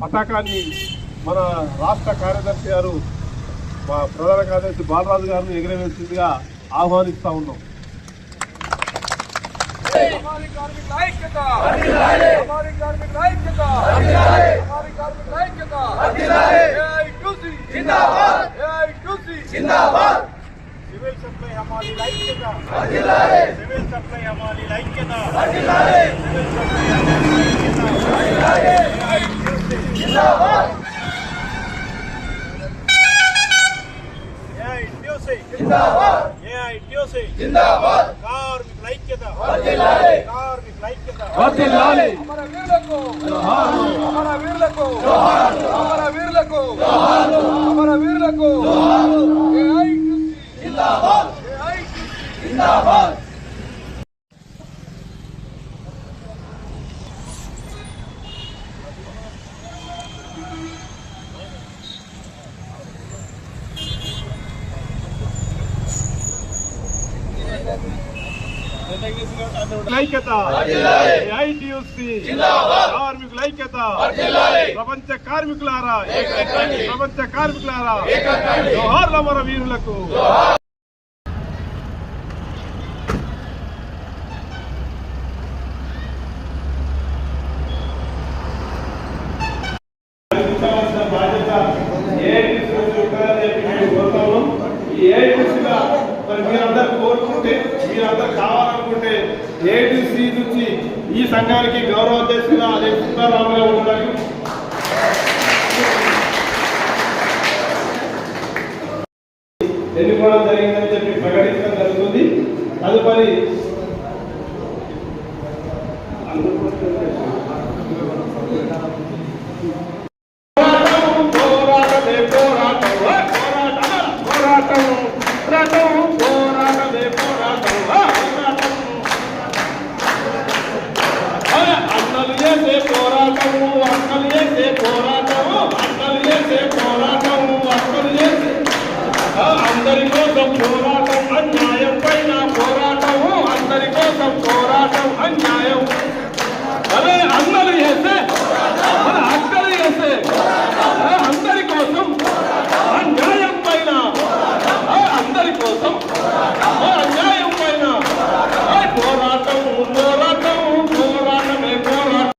పతాకాన్ని మన రాష్ట్ర కార్యదర్శి గారు మా ప్రధాన కార్యదర్శి బాలరాజు గారిని ఎగరవేసిందిగా ఆహ్వానిస్తూ ఉన్నాం. సివిల్ సప్లై హమాలి లైక్ సివిల్ సప్లై హమాలి లైక్ సివిల్ సప్లై కార్మికుల ఐక్యత. కార్మికుల ఐక్యత. అమర వీరులకు. అమర వీరులకు. అమర వీరులకు. అమర వీరులకు. కార్మికుల ఐక్యత. ప్రపంచ కార్మికులారా. ప్రపంచ కార్మికులారా. జోహార్ల మన వీరులకు. గుర్తించవలసిన బాధ్యత మరి మీరందరూ కోరుకుంటే మీరందరూ ఏబిసి నుంచి ఈ సంఘానికి గౌరవ అధ్యక్షులుగా అదే సీతారాముగా ఉండడానికి ఎన్నుకోవడం జరిగిందని చెప్పి ప్రకటించడం జరుగుతుంది. తదుపరి పోరాటం పోరాటం పోరాటం పోరాటం. Aleluia, decorar.